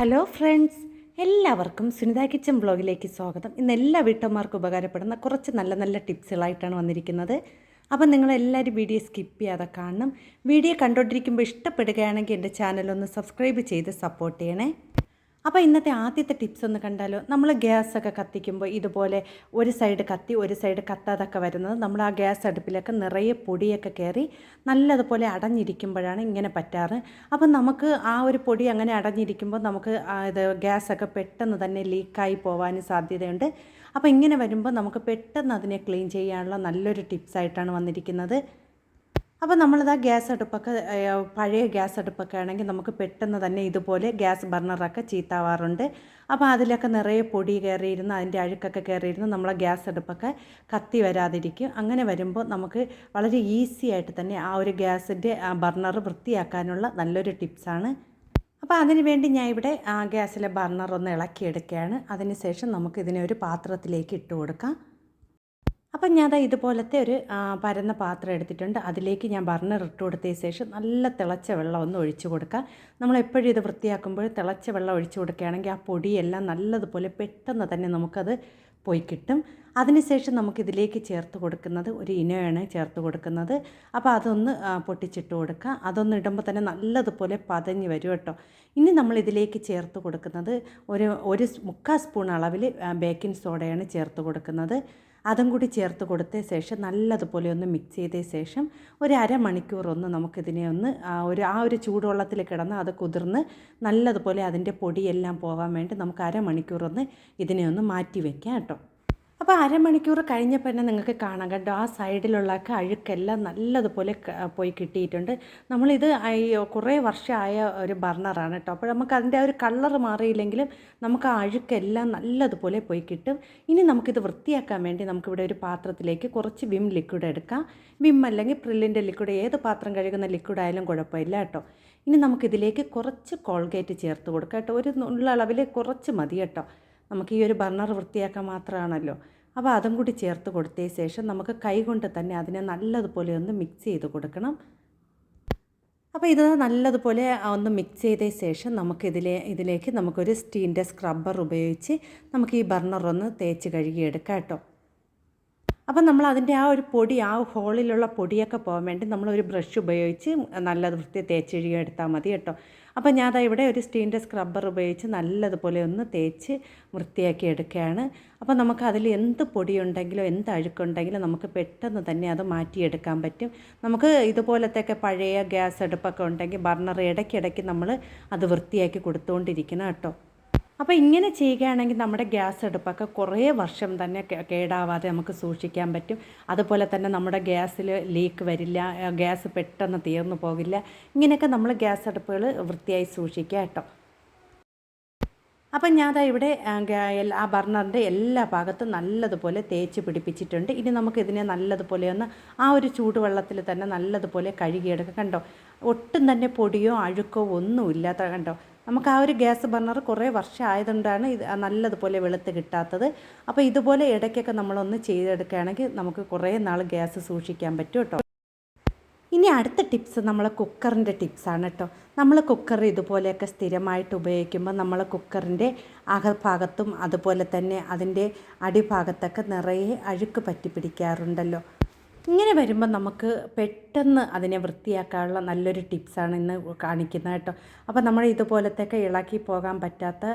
Hello friends എല്ലാവർക്കും Sunitha kitchen ബ്ലോഗിലേക്ക് സ്വാഗതം. ഇന്ന് എല്ലാ വീട്ടമ്മമാർക്കും ഉപകാരപ്പെടുന്ന കുറച്ച് നല്ല നല്ല ടിപ്സുകളായിട്ടാണ് വന്നിരിക്കുന്നത്. അപ്പം നിങ്ങളെല്ലാവരും വീഡിയോ സ്കിപ്പ് ചെയ്യാതെ കാണണം. വീഡിയോ കണ്ടുകൊണ്ടിരിക്കുമ്പോൾ ഇഷ്ടപ്പെടുകയാണെങ്കിൽ എന്റെ ചാനലൊന്ന് സബ്സ്ക്രൈബ് ചെയ്ത് സപ്പോർട്ട് ചെയ്യണേ. അപ്പോൾ ഇന്നത്തെ ആദ്യത്തെ ടിപ്സ് ഒന്ന് കണ്ടാലോ? നമ്മൾ ഗ്യാസൊക്കെ കത്തിക്കുമ്പോൾ ഇതുപോലെ ഒരു സൈഡ് കത്തി ഒരു സൈഡ് കത്താതൊക്കെ വരുന്നത് നമ്മൾ ആ ഗ്യാസ് അടുപ്പിലൊക്കെ നിറയെ പൊടിയൊക്കെ കയറി നല്ലതുപോലെ അടഞ്ഞിരിക്കുമ്പോഴാണ് ഇങ്ങനെ പറ്റാറ്. അപ്പം നമുക്ക് ആ ഒരു പൊടി അങ്ങനെ അടഞ്ഞിരിക്കുമ്പോൾ നമുക്ക് ഇത് ഗ്യാസൊക്കെ പെട്ടെന്ന് തന്നെ ലീക്കായി പോകാനും സാധ്യതയുണ്ട്. അപ്പോൾ ഇങ്ങനെ വരുമ്പോൾ നമുക്ക് പെട്ടെന്ന് അതിനെ ക്ലീൻ ചെയ്യാനുള്ള നല്ലൊരു ടിപ്സായിട്ടാണ് വന്നിരിക്കുന്നത്. അപ്പോൾ നമ്മളിതാ ഗ്യാസ് അടുപ്പൊക്കെ പഴയ ഗ്യാസ് അടുപ്പൊക്കെ ആണെങ്കിൽ നമുക്ക് പെട്ടെന്ന് തന്നെ ഇതുപോലെ ഗ്യാസ് ബർണറൊക്കെ ചീത്താവാറുണ്ട്. അപ്പോൾ അതിലൊക്കെ നിറയെ പൊടി കയറിയിരുന്ന് അതിന്റെ അഴുക്കൊക്കെ കയറിയിരുന്ന് നമ്മളെ ഗ്യാസ് അടുപ്പൊക്കെ കത്തി വരാതിരിക്കും. അങ്ങനെ വരുമ്പോൾ നമുക്ക് വളരെ ഈസി ആയിട്ട് തന്നെ ആ ഒരു ഗ്യാസിന്റെ ബർണർ വൃത്തിയാക്കാനുള്ള നല്ലൊരു ടിപ്സാണ്. അപ്പോൾ അതിന് വേണ്ടി ഞാൻ ഇവിടെ ആ ഗ്യാസിലെ ബർണർ ഒന്ന് ഇളക്കിയെടുക്കുകയാണ്. അതിന് ശേഷം നമുക്ക് ഇതിനെ ഒരു പാത്രത്തിലേക്ക് ഇട്ട് കൊടുക്കാം. അപ്പം ഞാൻ അതാ ഇതുപോലത്തെ ഒരു പരന്ന പാത്രം എടുത്തിട്ടുണ്ട്. അതിലേക്ക് ഞാൻ ബർണർ ഇട്ട് കൊടുത്തതിന് ശേഷം നല്ല തിളച്ച വെള്ളം ഒന്ന് ഒഴിച്ചു കൊടുക്കുക. നമ്മൾ എപ്പോഴും ഇത് വൃത്തിയാക്കുമ്പോൾ തിളച്ച വെള്ളം ഒഴിച്ചു കൊടുക്കുകയാണെങ്കിൽ ആ പൊടിയെല്ലാം നല്ലതുപോലെ പെട്ടെന്ന് തന്നെ നമുക്കത് പോയി കിട്ടും. അതിനുശേഷം നമുക്കിതിലേക്ക് ചേർത്ത് കൊടുക്കുന്നത് ഒരു ഇനയാണ് ചേർത്ത് കൊടുക്കുന്നത്. അപ്പോൾ അതൊന്ന് പൊട്ടിച്ചിട്ട് കൊടുക്കുക. അതൊന്ന് ഇടുമ്പോൾ തന്നെ നല്ലതുപോലെ പതഞ്ഞ് വരും കേട്ടോ. ഇനി നമ്മൾ ഇതിലേക്ക് ചേർത്ത് കൊടുക്കുന്നത് ഒരു ഒരു മുക്കാൽ സ്പൂൺ അളവിൽ ബേക്കിംഗ് സോഡയാണ് ചേർത്ത് കൊടുക്കുന്നത്. അതും കൂടി ചേർത്ത് കൊടുത്ത ശേഷം നല്ലതുപോലെ ഒന്ന് മിക്സ് ചെയ്ത ശേഷം ഒരു അരമണിക്കൂർ ഒന്ന് നമുക്കിതിനെ ഒന്ന് ഒരു ആ ഒരു ചൂടുവെള്ളത്തിൽ കിടന്ന് അത് കുതിർന്ന് നല്ലതുപോലെ അതിന്റെ പൊടിയെല്ലാം പോകാൻ വേണ്ടി നമുക്ക് അരമണിക്കൂർ ഒന്ന് ഇതിനെ ഒന്ന് മാറ്റി വയ്ക്കാം കേട്ടോ. അപ്പോൾ അരമണിക്കൂർ കഴിഞ്ഞപ്പോൾ തന്നെ നിങ്ങൾക്ക് കാണാം കേട്ടോ ആ സൈഡിലുള്ള അഴുക്കെല്ലാം നല്ലതുപോലെ പോയി കിട്ടിയിട്ടുണ്ട്. നമ്മളിത് കുറേ വർഷമായ ഒരു ബർണറാണ് കേട്ടോ. അപ്പോൾ നമുക്ക് അതിന്റെ ആ ഒരു കളർ മാറിയില്ലെങ്കിലും നമുക്ക് ആ അഴുക്കെല്ലാം നല്ലതുപോലെ പോയി കിട്ടും. ഇനി നമുക്കിത് വൃത്തിയാക്കാൻ വേണ്ടി നമുക്കിവിടെ ഒരു പാത്രത്തിലേക്ക് കുറച്ച് വിം ലിക്വിഡ് എടുക്കാം. വിം അല്ലെങ്കിൽ പ്രില്ലിന്റെ ലിക്വിഡ് ഏത് പാത്രം കഴുകുന്ന ലിക്വിഡ് ആയാലും കുഴപ്പമില്ല കേട്ടോ. ഇനി നമുക്കിതിലേക്ക് കുറച്ച് കോൾഗേറ്റ് ചേർത്ത് കൊടുക്കാം കേട്ടോ. ഒരു ഉള്ള അളവിൽ കുറച്ച് മതി കേട്ടോ. നമുക്ക് ഈ ഒരു ബർണർ വൃത്തിയാക്കാൻ മാത്രമാണല്ലോ. അപ്പോൾ അതും കൂടി ചേർത്ത് കൊടുത്തതിന് ശേഷം നമുക്ക് കൈ കൊണ്ട് തന്നെ അതിനെ നല്ലതുപോലെ ഒന്ന് മിക്സ് ചെയ്ത് കൊടുക്കണം. അപ്പോൾ ഇത് നല്ലതുപോലെ ഒന്ന് മിക്സ് ചെയ്ത ശേഷം നമുക്കിതിലെ ഇതിലേക്ക് നമുക്കൊരു സ്റ്റീലിന്റെ സ്ക്രബ്ബർ ഉപയോഗിച്ച് നമുക്ക് ഈ ബർണർ ഒന്ന് തേച്ച് കഴുകിയെടുക്കാം കേട്ടോ. അപ്പം നമ്മൾ അതിന്റെ ആ ഒരു പൊടി ആ ഹോളിലുള്ള പൊടിയൊക്കെ പോകാൻ വേണ്ടി നമ്മളൊരു ബ്രഷ് ഉപയോഗിച്ച് നല്ല വൃത്തി തേച്ച് മതി കേട്ടോ. അപ്പം ഞാൻ അതാ ഇവിടെ ഒരു സ്റ്റീലിന്റെ സ്ക്രബ്ബർ ഉപയോഗിച്ച് നല്ലതുപോലെ ഒന്ന് തേച്ച് വൃത്തിയാക്കി എടുക്കുകയാണ്. അപ്പോൾ നമുക്ക് അതിൽ എന്ത് പൊടിയുണ്ടെങ്കിലും എന്ത് അഴുക്കുണ്ടെങ്കിലും നമുക്ക് പെട്ടെന്ന് തന്നെ അത് മാറ്റിയെടുക്കാൻ പറ്റും. നമുക്ക് ഇതുപോലത്തെയൊക്കെ പഴയ ഗ്യാസ് അടുപ്പൊക്കെ ഉണ്ടെങ്കിൽ ബർണർ ഇടയ്ക്കിടയ്ക്ക് നമ്മൾ അത് വൃത്തിയാക്കി കൊടുത്തുകൊണ്ടിരിക്കണം കേട്ടോ. അപ്പോൾ ഇങ്ങനെ ചെയ്യുകയാണെങ്കിൽ നമ്മുടെ ഗ്യാസ് അടുപ്പൊക്കെ കുറേ വർഷം തന്നെ കേടാവാതെ നമുക്ക് സൂക്ഷിക്കാൻ പറ്റും. അതുപോലെ തന്നെ നമ്മുടെ ഗ്യാസിൽ ലീക്ക് വരില്ല ഗ്യാസ് പെട്ടെന്ന് തീർന്നു പോകില്ല. ഇങ്ങനെയൊക്കെ നമ്മൾ ഗ്യാസ് അടുപ്പുകൾ വൃത്തിയായി സൂക്ഷിക്കുക കേട്ടോ. അപ്പം ദാ ഇവിടെ ആ, ബർണറിന്റെ എല്ലാ ഭാഗത്തും നല്ലതുപോലെ തേച്ച് പിടിപ്പിച്ചിട്ടുണ്ട്. ഇനി നമുക്ക് ഇതിനെ നല്ലതുപോലെ ഒന്ന് ആ ഒരു ചൂടുവെള്ളത്തിൽ തന്നെ നല്ലതുപോലെ കഴുകിയെടുക്കുക കണ്ടോ? ഒട്ടും തന്നെ പൊടിയോ അഴുക്കോ ഒന്നും ഇല്ലാത്ത കണ്ടോ? നമുക്ക് ആ ഒരു ഗ്യാസ് ബർണർ കുറേ വർഷമായതുകൊണ്ടാണ് ഇത് നല്ലതുപോലെ വെളുത്ത് കിട്ടാത്തത്. അപ്പോൾ ഇതുപോലെ ഇടയ്ക്കൊക്കെ നമ്മളൊന്ന് ചെയ്തെടുക്കുകയാണെങ്കിൽ നമുക്ക് കുറേ നാൾ ഗ്യാസ് സൂക്ഷിക്കാൻ പറ്റും കേട്ടോ. ഇനി അടുത്ത ടിപ്സ് നമ്മളെ കുക്കറിന്റെ ടിപ്സാണ് കേട്ടോ. നമ്മൾ കുക്കർ ഇതുപോലെയൊക്കെ സ്ഥിരമായിട്ട് ഉപയോഗിക്കുമ്പോൾ നമ്മൾ കുക്കറിന്റെ അകഭാഗത്തും അതുപോലെ തന്നെ അതിന്റെ അടിഭാഗത്തൊക്കെ നിറയെ അഴുക്ക് പറ്റി പിടിക്കാറുണ്ടല്ലോ ഇങ്ങനെ വരുമ്പോൾ നമുക്ക് പെട്ടെന്ന് അതിനെ വൃത്തിയാക്കാനുള്ള നല്ലൊരു ടിപ്സാണ് ഇന്ന് കാണിക്കുന്നത് കേട്ടോ. അപ്പോൾ നമ്മൾ ഇതുപോലത്തെയൊക്കെ ഇളക്കി പോകാൻ പറ്റാത്ത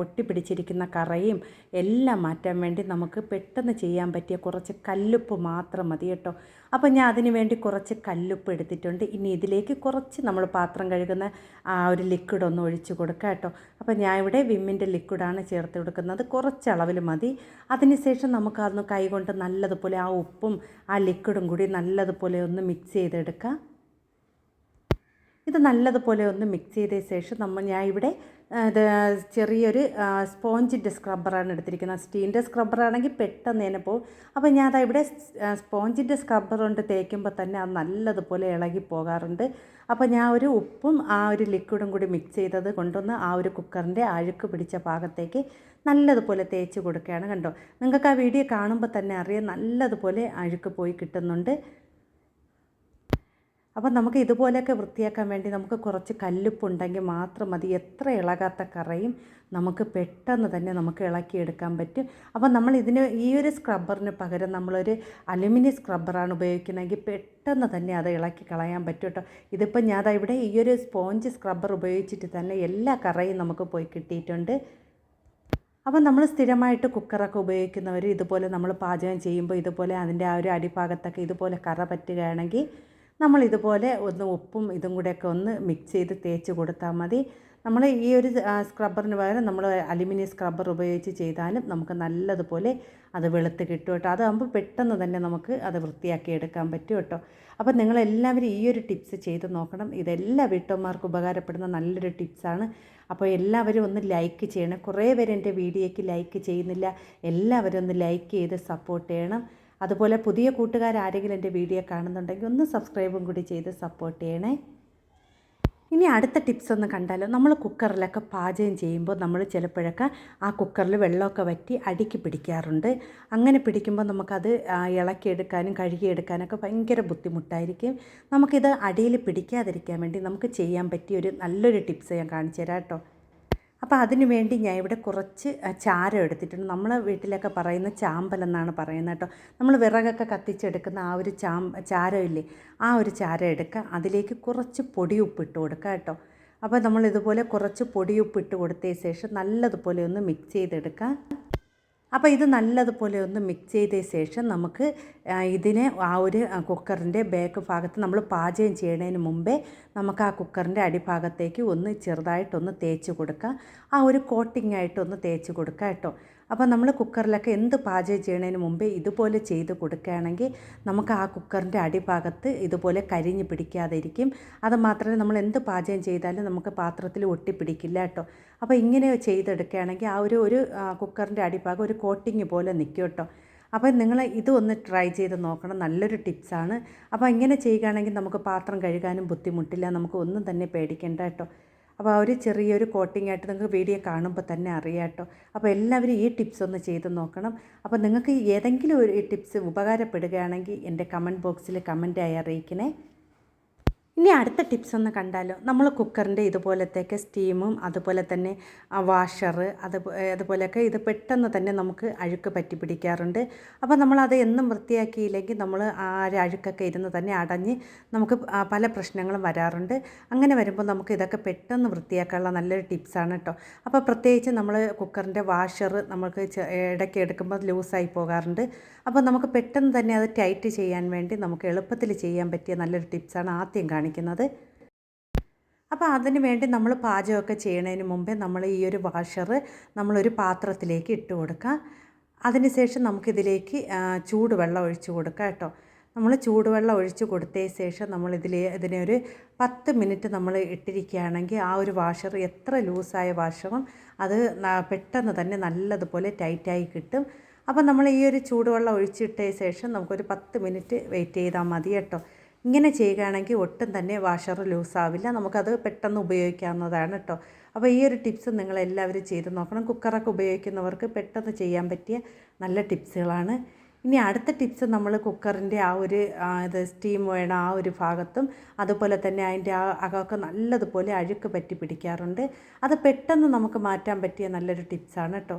ഒട്ടി പിടിച്ചിരിക്കുന്ന കറയും എല്ലാം മാറ്റാൻ വേണ്ടി നമുക്ക് പെട്ടെന്ന് ചെയ്യാൻ പറ്റിയ കുറച്ച് കല്ലുപ്പ് മാത്രം മതി കേട്ടോ. അപ്പോൾ ഞാൻ അതിന് വേണ്ടി കുറച്ച് കല്ലുപ്പ് എടുത്തിട്ടുണ്ട്. ഇനി ഇതിലേക്ക് കുറച്ച് നമ്മൾ പാത്രം കഴുകുന്ന ആ ഒരു ലിക്വിഡ് ഒന്ന് ഒഴിച്ചു കൊടുക്കുക കേട്ടോ. അപ്പോൾ ഞാൻ ഇവിടെ വിമ്മിന്റെ ലിക്വിഡാണ് ചേർത്ത് കൊടുക്കുന്നത്. കുറച്ച് അളവിൽ മതി. അതിനുശേഷം നമുക്ക് അതൊന്ന് കൈകൊണ്ട് നല്ലതുപോലെ ആ ഉപ്പും ആ ലിക്വിഡും കൂടി നല്ലതുപോലെ ഒന്ന് മിക്സ് ചെയ്തെടുക്കാം. ഇത് നല്ലതുപോലെ ഒന്ന് മിക്സ് ചെയ്ത ശേഷം നമ്മൾ ഞാൻ ഇവിടെ ഇത് ചെറിയൊരു സ്പോഞ്ചിന്റെ സ്ക്രബ്ബറാണ് എടുത്തിരിക്കുന്നത്. സ്റ്റീലിന്റെ സ്ക്രബ്ബറാണെങ്കിൽ പെട്ടെന്ന് തന്നെ പോകും. അപ്പോൾ ഞാൻ അതാ ഇവിടെ സ്പോഞ്ചിന്റെ സ്ക്രബ്ബർ കൊണ്ട് തേക്കുമ്പോൾ തന്നെ അത് നല്ലതുപോലെ ഇളകി പോകാറുണ്ട്. അപ്പോൾ ഞാൻ ഒരു ഉപ്പും ആ ഒരു ലിക്വിഡും കൂടി മിക്സ് ചെയ്തത് കൊണ്ടൊന്ന് ആ ഒരു കുക്കറിന്റെ അഴുക്ക് പിടിച്ച ഭാഗത്തേക്ക് നല്ലതുപോലെ തേച്ച് കൊടുക്കുകയാണ് കണ്ടോ. നിങ്ങൾക്ക് ആ വീഡിയോ കാണുമ്പോൾ തന്നെ അറിയാം നല്ലതുപോലെ അഴുക്ക് പോയി കിട്ടുന്നുണ്ട്. അപ്പോൾ നമുക്ക് ഇതുപോലെയൊക്കെ വൃത്തിയാക്കാൻ വേണ്ടി നമുക്ക് കുറച്ച് കല്ലുപ്പുണ്ടെങ്കിൽ മാത്രം മതി. എത്ര ഇളകാത്ത കറയും നമുക്ക് പെട്ടെന്ന് തന്നെ നമുക്ക് ഇളക്കിയെടുക്കാൻ പറ്റും. അപ്പോൾ നമ്മൾ ഇതിന് ഈ ഒരു സ്ക്രബ്ബറിന് പകരം നമ്മളൊരു അലുമിനിയം സ്ക്രബ്ബറാണ് ഉപയോഗിക്കുന്നതെങ്കിൽ പെട്ടെന്ന് തന്നെ അത് ഇളക്കി കളയാൻ പറ്റും കേട്ടോ. ഇതിപ്പോൾ ഞാൻ ഇവിടെ ഈ ഒരു സ്പോഞ്ച് സ്ക്രബ്ബർ ഉപയോഗിച്ചിട്ട് തന്നെ എല്ലാ കറയും നമുക്ക് പോയി കിട്ടിയിട്ടുണ്ട്. അപ്പം നമ്മൾ സ്ഥിരമായിട്ട് കുക്കറൊക്കെ ഉപയോഗിക്കുന്നവർ ഇതുപോലെ നമ്മൾ പാചകം ചെയ്യുമ്പോൾ ഇതുപോലെ അതിന്റെ ആ ഒരു അടിഭാഗത്തൊക്കെ ഇതുപോലെ കറ പറ്റുകയാണെങ്കിൽ നമ്മൾ ഇതുപോലെ ഒന്ന് ഉപ്പും ഇതും കൂടെയൊക്കെ ഒന്ന് മിക്സ് ചെയ്ത് തേച്ച് കൊടുത്താൽ മതി. നമ്മൾ ഈ ഒരു സ്ക്രബ്ബറിന് പകരം നമ്മൾ അലുമിനിയം സ്ക്രബ്ബർ ഉപയോഗിച്ച് ചെയ്താലും നമുക്ക് നല്ലതുപോലെ അത് വെളുത്ത് കിട്ടും കേട്ടോ. അതാകുമ്പോൾ പെട്ടെന്ന് തന്നെ നമുക്ക് അത് വൃത്തിയാക്കി എടുക്കാൻ പറ്റും കേട്ടോ. അപ്പോൾ നിങ്ങളെല്ലാവരും ഈ ഒരു ടിപ്സ് ചെയ്ത് നോക്കണം. ഇതെല്ലാ വീട്ടമ്മമാർക്കും ഉപകാരപ്പെടുന്ന നല്ലൊരു ടിപ്സാണ് അപ്പോൾ എല്ലാവരും ഒന്ന് ലൈക്ക് ചെയ്യണം. കുറേ പേര് എന്റെ വീഡിയോയ്ക്ക് ലൈക്ക് ചെയ്യുന്നില്ല. എല്ലാവരും ഒന്ന് ലൈക്ക് ചെയ്ത് സപ്പോർട്ട് ചെയ്യണം. അതുപോലെ പുതിയ കൂട്ടുകാരാരെങ്കിലും എന്റെ വീഡിയോ കാണുന്നുണ്ടെങ്കിൽ ഒന്ന് സബ്സ്ക്രൈബും കൂടി ചെയ്ത് സപ്പോർട്ട് ചെയ്യണേ. ഇനി അടുത്ത ടിപ്സ് ഒന്ന് കണ്ടാലോ? നമ്മൾ കുക്കറിലൊക്കെ പാചകം ചെയ്യുമ്പോൾ നമ്മൾ ചിലപ്പോഴൊക്കെ ആ കുക്കറിൽ വെള്ളമൊക്കെ വറ്റി അടിക്ക് പിടിക്കാറുണ്ട്. അങ്ങനെ പിടിക്കുമ്പോൾ നമുക്കത് ഇളക്കിയെടുക്കാനും കഴുകിയെടുക്കാനൊക്കെ ഭയങ്കര ബുദ്ധിമുട്ടായിരിക്കും. നമുക്കിത് അടിയിൽ പിടിക്കാതിരിക്കാൻ വേണ്ടി നമുക്ക് ചെയ്യാൻ പറ്റിയ ഒരു നല്ലൊരു ടിപ്സ് ഞാൻ കാണിച്ചു തരാം കേട്ടോ. അപ്പോൾ അതിനുവേണ്ടി ഞാൻ ഇവിടെ കുറച്ച് ചാരം എടുത്തിട്ടുണ്ട്. നമ്മൾ വീട്ടിലൊക്കെ പറയുന്ന ചാമ്പൽ എന്നാണ് പറയുന്നത് കേട്ടോ. നമ്മൾ വിറകൊക്കെ കത്തിച്ചെടുക്കുന്ന ആ ഒരു ചാം ചാരമില്ലേ ആ ഒരു ചാരം എടുക്കുക. അതിലേക്ക് കുറച്ച് പൊടി ഇട്ട് കൊടുക്കുക കേട്ടോ. അപ്പോൾ നമ്മൾ ഇതുപോലെ കുറച്ച് പൊടിയുപ്പിട്ട് കൊടുത്തതിന് ശേഷം നല്ലതുപോലെ ഒന്ന് മിക്സ് ചെയ്തെടുക്കുക. അപ്പോൾ ഇത് നല്ലതുപോലെ ഒന്ന് മിക്സ് ചെയ്ത ശേഷം നമുക്ക് ഇതിനെ ആ ഒരു കുക്കറിന്റെ ബാക്ക് ഭാഗത്ത് നമ്മൾ പാചകം ചെയ്യുന്നതിന് മുമ്പേ നമുക്ക് ആ കുക്കറിന്റെ അടിഭാഗത്തേക്ക് ഒന്ന് ചെറുതായിട്ടൊന്ന് തേച്ച് കൊടുക്കുക ആ ഒരു കോട്ടിംഗ് ആയിട്ടൊന്ന് തേച്ച് കൊടുക്കുക കേട്ടോ. അപ്പോൾ നമ്മൾ കുക്കറിലൊക്കെ എന്ത് പാചകം ചെയ്യുന്നതിന് മുമ്പേ ഇതുപോലെ ചെയ്ത് കൊടുക്കുകയാണെങ്കിൽ നമുക്ക് ആ കുക്കറിന്റെ അടിഭാഗത്ത് ഇതുപോലെ കരിഞ്ഞ് പിടിക്കാതിരിക്കും. അത് നമ്മൾ എന്ത് പാചകം ചെയ്താലും നമുക്ക് പാത്രത്തിൽ ഒട്ടിപ്പിടിക്കില്ല കേട്ടോ. അപ്പോൾ ഇങ്ങനെ ചെയ്തെടുക്കുകയാണെങ്കിൽ ആ ഒരു ഒരു കുക്കറിന്റെ അടിഭാഗം ഒരു കോട്ടിങ് പോലെ നിൽക്കും കേട്ടോ. അപ്പോൾ നിങ്ങൾ ഇത് ഒന്ന് ട്രൈ ചെയ്ത് നോക്കണം. നല്ലൊരു ടിപ്സാണ്. അപ്പോൾ ഇങ്ങനെ ചെയ്യുകയാണെങ്കിൽ നമുക്ക് പാത്രം കഴുകാനും ബുദ്ധിമുട്ടില്ല. നമുക്ക് ഒന്നും തന്നെ പേടിക്കേണ്ട കേട്ടോ. അപ്പോൾ ആ ഒരു ചെറിയൊരു കോട്ടിംഗ് ആയിട്ട് നിങ്ങൾക്ക് വീഡിയോ കാണുമ്പോൾ തന്നെ അറിയാം കേട്ടോ. അപ്പോൾ എല്ലാവരും ഈ ടിപ്സ് ഒന്ന് ചെയ്ത് നോക്കണം. അപ്പോൾ നിങ്ങൾക്ക് ഏതെങ്കിലും ഒരു ടിപ്സ് ഉപകാരപ്പെടുകയാണെങ്കിൽ എന്റെ കമന്റ് ബോക്സിൽ കമന്റായി അറിയിക്കണേ. ഇനി അടുത്ത ടിപ്സ് ഒന്ന് കണ്ടാലോ? നമ്മൾ കുക്കറിന്റെ ഇതുപോലത്തെയൊക്കെ സ്റ്റീമും അതുപോലെ തന്നെ വാഷർ അത് അതുപോലെയൊക്കെ ഇത് പെട്ടെന്ന് തന്നെ നമുക്ക് അഴുക്ക് പറ്റി പിടിക്കാറുണ്ട്. അപ്പോൾ നമ്മളത് എന്നും വൃത്തിയാക്കിയില്ലെങ്കിൽ നമ്മൾ ആ ഒരു അഴുക്കൊക്കെ ഇരുന്ന് തന്നെ അടഞ്ഞ് നമുക്ക് പല പ്രശ്നങ്ങളും വരാറുണ്ട്. അങ്ങനെ വരുമ്പോൾ നമുക്ക് ഇതൊക്കെ പെട്ടെന്ന് വൃത്തിയാക്കാനുള്ള നല്ലൊരു ടിപ്സാണ് കേട്ടോ അപ്പോൾ പ്രത്യേകിച്ച് നമ്മൾ കുക്കറിന്റെ വാഷർ നമുക്ക് ഇടയ്ക്ക് എടുക്കുമ്പോൾ ലൂസായി പോകാറുണ്ട്. അപ്പോൾ നമുക്ക് പെട്ടെന്ന് തന്നെ അത് ടൈറ്റ് ചെയ്യാൻ വേണ്ടി നമുക്ക് എളുപ്പത്തിൽ ചെയ്യാൻ പറ്റിയ നല്ലൊരു ടിപ്സാണ് ആദ്യം കാണിക്കുന്നത്. അപ്പോൾ അതിന് വേണ്ടി നമ്മൾ പാചകമൊക്കെ ചെയ്യണതിന് മുമ്പേ നമ്മൾ ഈ ഒരു വാഷർ നമ്മളൊരു പാത്രത്തിലേക്ക് ഇട്ട് കൊടുക്കുക. അതിനുശേഷം നമുക്കിതിലേക്ക് ചൂടുവെള്ളം ഒഴിച്ച് കൊടുക്കുക കേട്ടോ. നമ്മൾ ചൂടുവെള്ളം ഒഴിച്ച് കൊടുത്തതിന് ശേഷം നമ്മൾ ഇതിൽ ഇതിനെ ഒരു പത്ത് മിനിറ്റ് നമ്മൾ ഇട്ടിരിക്കുകയാണെങ്കിൽ ആ ഒരു വാഷർ എത്ര ലൂസായ വാഷറും അത് പെട്ടെന്ന് തന്നെ നല്ലതുപോലെ ടൈറ്റായി കിട്ടും. അപ്പോൾ നമ്മൾ ഈ ഒരു ചൂടുവെള്ളം ഒഴിച്ചിട്ടതിന് ശേഷം നമുക്കൊരു പത്ത് മിനിറ്റ് വെയിറ്റ് ചെയ്താൽ മതി കേട്ടോ. ഇങ്ങനെ ചെയ്യുകയാണെങ്കിൽ ഒട്ടും തന്നെ വാഷർ ലൂസാവില്ല നമുക്കത് പെട്ടെന്ന് ഉപയോഗിക്കാവുന്നതാണ് കേട്ടോ അപ്പോൾ ഈ ഒരു ടിപ്സ് നിങ്ങളെല്ലാവരും ചെയ്ത് നോക്കണം. കുക്കറൊക്കെ ഉപയോഗിക്കുന്നവർക്ക് പെട്ടെന്ന് ചെയ്യാൻ പറ്റിയ നല്ല ടിപ്സുകളാണ് ഇനി അടുത്ത ടിപ്സ് നമ്മൾ കുക്കറിന്റെ ആ ഒരു ഇത് സ്റ്റീം വേണ ആ ഒരു ഭാഗത്തും അതുപോലെ തന്നെ അതിന്റെ ആ അകമൊക്കെ നല്ലതുപോലെ അഴുക്ക് പറ്റി പിടിക്കാറുണ്ട്. അത് പെട്ടെന്ന് നമുക്ക് മാറ്റാൻ പറ്റിയ നല്ലൊരു ടിപ്സാണ് കേട്ടോ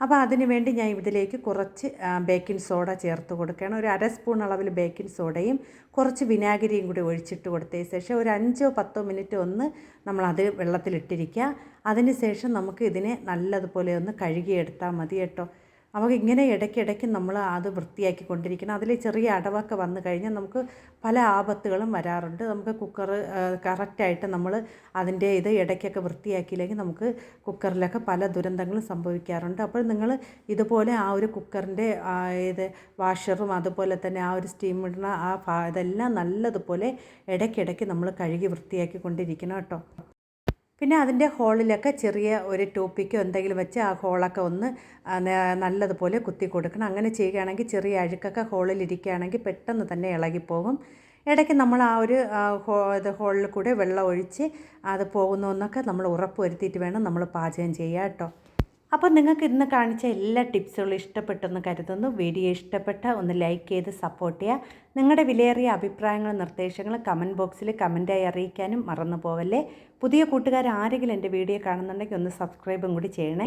അപ്പോൾ അതിന് വേണ്ടി ഞാൻ ഇതിലേക്ക് കുറച്ച് ബേക്കിംഗ് സോഡ ചേർത്ത് കൊടുക്കണം ഒരു അര സ്പൂൺ അളവിൽ ബേക്കിംഗ് സോഡയും കുറച്ച് വിനാഗിരിയും കൂടി ഒഴിച്ചിട്ട് കൊടുത്തതിന് ശേഷം ഒരു അഞ്ചോ പത്തോ മിനിറ്റ് ഒന്ന് നമ്മളത് വെള്ളത്തിലിട്ടിരിക്കുക. അതിന് ശേഷം നമുക്ക് ഇതിനെ നല്ലതുപോലെ ഒന്ന് കഴുകിയെടുത്താൽ മതി കേട്ടോ. നമുക്ക് ഇങ്ങനെ ഇടയ്ക്കിടയ്ക്ക് നമ്മൾ അത് വൃത്തിയാക്കി കൊണ്ടിരിക്കണം അതിൽ ചെറിയ അടവൊക്കെ വന്നു കഴിഞ്ഞാൽ നമുക്ക് പല ആപത്തുകളും വരാറുണ്ട്. നമുക്ക് കുക്കർ കറക്റ്റായിട്ട് നമ്മൾ അതിന്റെ ഇത് ഇടയ്ക്കൊക്കെ വൃത്തിയാക്കിയില്ലെങ്കിൽ നമുക്ക് കുക്കറിലൊക്കെ പല ദുരന്തങ്ങളും സംഭവിക്കാറുണ്ട്. അപ്പോൾ നിങ്ങൾ ഇതുപോലെ ആ ഒരു കുക്കറിന്റെ ഇത് വാഷറും അതുപോലെ തന്നെ ആ ഒരു സ്റ്റീം ഇടുന്ന ആ ഇതെല്ലാം നല്ലതുപോലെ ഇടയ്ക്കിടയ്ക്ക് നമ്മൾ കഴുകി വൃത്തിയാക്കി കൊണ്ടിരിക്കണം കേട്ടോ. പിന്നെ അതിന്റെ ഹോളിലൊക്കെ ചെറിയ ഒരു ടോപ്പിക്കോ എന്തെങ്കിലും വെച്ച് ആ ഹോളൊക്കെ ഒന്ന് നല്ലതുപോലെ കുത്തി കൊടുക്കണം. അങ്ങനെ ചെയ്യുകയാണെങ്കിൽ ചെറിയ അഴുക്കൊക്കെ ഹോളിലിരിക്കുകയാണെങ്കിൽ പെട്ടെന്ന് തന്നെ ഇളകിപ്പോകും. ഇടയ്ക്ക് നമ്മൾ ആ ഒരു ഇത് ഹോളിൽ കൂടെ വെള്ളം ഒഴിച്ച് അത് പോകുന്നു എന്നൊക്കെ നമ്മൾ ഉറപ്പ് വരുത്തിയിട്ട് വേണം നമ്മൾ പാചകം ചെയ്യുക കേട്ടോ. അപ്പോൾ നിങ്ങൾക്ക് ഇന്ന് കാണിച്ച എല്ലാ ടിപ്സുകളും ഇഷ്ടപ്പെട്ടെന്ന് കരുതുന്നു. വീഡിയോ ഇഷ്ടപ്പെട്ട ഒന്ന് ലൈക്ക് ചെയ്ത് സപ്പോർട്ട് ചെയ്യുക. നിങ്ങളുടെ വിലയേറിയ അഭിപ്രായങ്ങളും നിർദ്ദേശങ്ങളും കമന്റ് ബോക്സിൽ കമന്റായി അറിയിക്കാനും മറന്നു പോവല്ലേ. പുതിയ കൂട്ടുകാർ ആരെങ്കിലും എന്റെ വീഡിയോ കാണുന്നുണ്ടെങ്കിൽ ഒന്ന് സബ്സ്ക്രൈബും കൂടി ചെയ്യണേ.